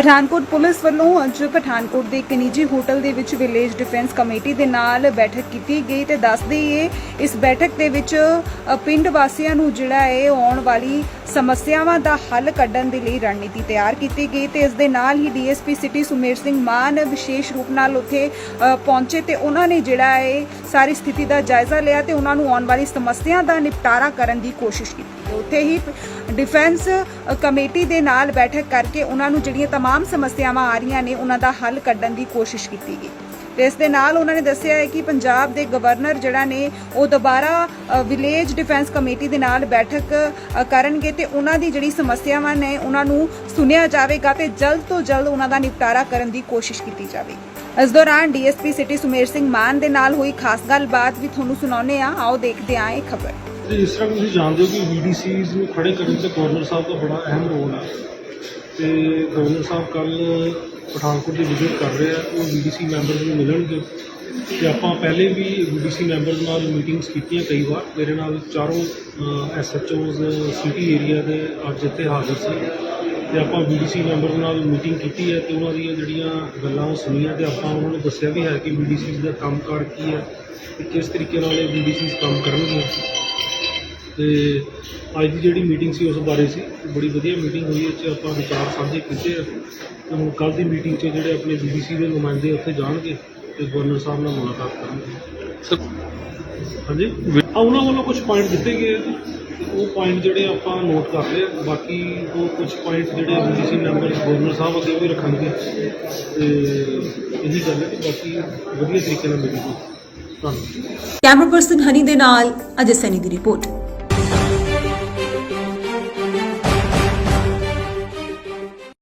Pathankot police ਵੱਲੋਂ ਅੱਜ ਪਠਾਨਕੋਟ ਦੇ ਇੱਕ ਨਿੱਜੀ ਹੋਟਲ ਦੇ ਵਿੱਚ ਵਿਲੇਜ ਡਿਫੈਂਸ ਕਮੇਟੀ ਦੇ ਨਾਲ ਬੈਠਕ ਕੀਤੀ ਗਈ ਤੇ ਦੱਸ ਦਈਏ ਇਸ ਬੈਠਕ ਦੇ ਵਿੱਚ ਪਿੰਡ ਵਾਸੀਆਂ ਨੂੰ ਜਿਹੜਾ ਹੈ ਆਉਣ ਵਾਲੀ ਸਮੱਸਿਆਵਾਂ ਦਾ ਹੱਲ ਕੱਢਣ ਦੇ ਲਈ ਰਣਨੀਤੀ ਤਿਆਰ ਕੀਤੀ ਗਈ ਤੇ ਇਸ ਦੇ ਨਾਲ ਹੀ ਡੀਐਸਪੀ ਸਿਟੀ ਸੁਮੇਰ ਸਿੰਘ ਮਾਨ ਵਿਸ਼ੇਸ਼ ਰੂਪ ਨਾਲ ਉੱਥੇ ਪਹੁੰਚੇ ਤੇ ਉਹਨਾਂ ਨੇ ਜਿਹੜਾ ਹੈ ਸਾਰੀ ਸਥਿਤੀ ਦਾ ਜਾਇਜ਼ਾ ਲਿਆ ਤੇ ਉਹਨਾਂ ਨੂੰ ਆਉਣ ਵਾਲੀ ਸਮੱਸਿਆ ਦਾ ਨਿਪਟਾਰਾ ਕਰਨ ਦੀ ਕੋਸ਼ਿਸ਼ ਕੀਤੀ ਉੱਥੇ ਹੀ ਡਿਫੈਂਸ ਅ, ਕਮੇਟੀ ਦੇ ਨਾਲ ਬੈਠਕ ਕਰਕੇ ਉਹਨਾਂ ਨੂੰ ਜਿਹੜੀਆਂ तमाम ਸਮੱਸਿਆਵਾਂ ਆ ਰਹੀਆਂ ਨੇ ਉਹਨਾਂ ਦਾ ਹੱਲ ਕੱਢਣ ਦੀ ਕੋਸ਼ਿਸ਼ ਕੀਤੀ ਗਈ ਤੇ ਇਸ ਦੇ ਨਾਲ ਉਹਨਾਂ ਨੇ ਦੱਸਿਆ ਹੈ ਕਿ ਪੰਜਾਬ ਦੇ ਗਵਰਨਰ ਜਿਹੜਾ ਨੇ ਉਹ ਦੁਬਾਰਾ ਅ, ਵਿਲੇਜ ਡਿਫੈਂਸ ਕਮੇਟੀ ਦੇ ਨਾਲ ਬੈਠਕ ਅ, ਕਰਨਗੇ ਤੇ ਉਹਨਾਂ ਦੀ ਜਿਹੜੀ ਸਮੱਸਿਆਵਾਂ ਨੇ ਉਹਨਾਂ ਨੂੰ ਸੁਣਿਆ ਜਾਵੇਗਾ ਤੇ ਜਲਦ ਤੋਂ ਜਲਦ ਉਹਨਾਂ ਦਾ ਨਿਪਟਾਰਾ ਕਰਨ ਦੀ ਕੋਸ਼ਿਸ਼ ਕੀਤੀ ਜਾਵੇਗੀ ਇਸ ਦੌਰਾਨ ਡੀਐਸਪੀ ਸਿਟੀ ਸੁਮੇਰ ਸਿੰਘ ਮਾਨ ਦੇ ਨਾਲ ਹੋਈ ਖਾਸ ਗੱਲਬਾਤ ਵੀ ਤੁਹਾਨੂੰ ਸੁਣਾਉਂਦੇ ਆ ਆਓ ਦੇਖਦੇ ਆਂ ਇਹ ਖਬਰ। ਤੇ ਜਿਸ ਤਰ੍ਹਾਂ ਤੁਸੀਂ ਜਾਣਦੇ ਹੋ ਕਿ ਵੀਡੀਸੀਜ਼ ਨੂੰ ਖੜੇ ਕਰਨ 'ਚ ਗਵਰਨਰ ਸਾਹਿਬ ਦਾ ਬੜਾ ਅਹਿਮ ਰੋਲ ਹੈ ਤੇ ਗਵਰਨਰ ਸਾਹਿਬ ਕੱਲ ਪਠਾਨਕੋਟ ਦੀ ਵਿਜ਼ਿਟ ਕਰ ਰਹੇ ਆ, ਉਹ ਵੀਡੀਸੀ ਮੈਂਬਰਸ ਨੂੰ ਮਿਲਣਗੇ ਤੇ ਆਪਾਂ ਪਹਿਲੇ ਵੀ ਵੀਡੀਸੀ ਮੈਂਬਰਸ ਨਾਲ ਮੀਟਿੰਗਸ ਕੀਤੀਆਂ ਕਈ ਵਾਰ। ਮੇਰੇ ਨਾਲ ਚਾਰੋਂ ਐਸਐਚਓਜ਼ ਸਿਟੀ ਏਰੀਆ ਦੇ ਅੱਜ ਇੱਥੇ ਹਾਜ਼ਰ ਸੀ। ਤੇ ਆਪਾਂ ਵੀਡੀਸੀ ਮੈਂਬਰਸ ਨਾਲ ਮੀਟਿੰਗ ਕੀਤੀ ਹੈ ਤੇ ਉਹਨਾਂ ਦੀਆਂ ਜਿਹੜੀਆਂ ਗੱਲਾਂ ਉਹ ਸੁਣੀਆਂ ਤੇ ਆਪਾਂ ਉਹਨਾਂ ਨੂੰ ਦੱਸਿਆ ਵੀ ਹੈ ਕਿ ਵੀਡੀਸੀਜ਼ ਦਾ ਕੰਮਕਾਰ ਕੀ ਹੈ ਤੇ ਕਿਸ ਤਰੀਕੇ ਨਾਲ ਇਹ ਵੀਡੀਸੀਜ਼ ਕੰਮ ਕਰਨਗੇ। ਤੇ ਅੱਜ ਦੀ ਜਿਹੜੀ ਮੀਟਿੰਗ ਸੀ ਉਸ ਬਾਰੇ ਸੀ ਬੜੀ ਵਧੀਆ ਮੀਟਿੰਗ ਹੋਈ ਇਹ 'ਚ ਆਪਾਂ ਵਿਚਾਰ ਸਾਂਝੇ ਕੀਤੇ ਆ ਤੇ ਹੁਣ ਕੱਲ ਦੀ ਮੀਟਿੰਗ 'ਚ ਜਿਹੜੇ ਆਪਣੇ ਬੀਬੀਸੀ ਦੇ ਨੁਮਾਇੰਦੇ ਉੱਥੇ ਜਾਣਗੇ ਤੇ ਗਵਰਨਰ ਸਾਹਿਬ ਨਾਲ ਮੁਲਾਕਾਤ ਕਰਨਗੇ। ਹਾਂਜੀ? ਆ ਉਹਨਾਂ ਵੱਲੋਂ ਕੁਝ ਪੁਆਇੰਟ ਦਿੱਤੇ ਗਏ ਉਹ ਪੁਆਇੰਟ ਜਿਹੜੇ ਆਪਾਂ ਨੋਟ ਕਰ ਲਏ ਬਾਕੀ ਉਹ ਕੁਝ ਪੁਆਇੰਟ ਜਿਹੜੇ ਬੀਬੀਸੀ ਮੈਂਬਰ ਗਵਰਨਰ ਸਾਹਿਬ ਅੱਗੇ ਵੀ ਰੱਖਣਗੇ। ਤੇ ਇਹੀ ਗੱਲ ਹੈ ਕਿ ਬਾਕੀ ਵਧੀਆ ਤਰੀਕੇ ਨਾਲ ਮੀਟਿੰਗ ਧੰਨਵਾਦ। ਕੈਮਰਾ ਪਰਸਨ ਹਨੀ ਦੇ ਨਾਲ ਅਜੇ ਸੈਨੀ ਦੀ ਰਿਪੋਰਟ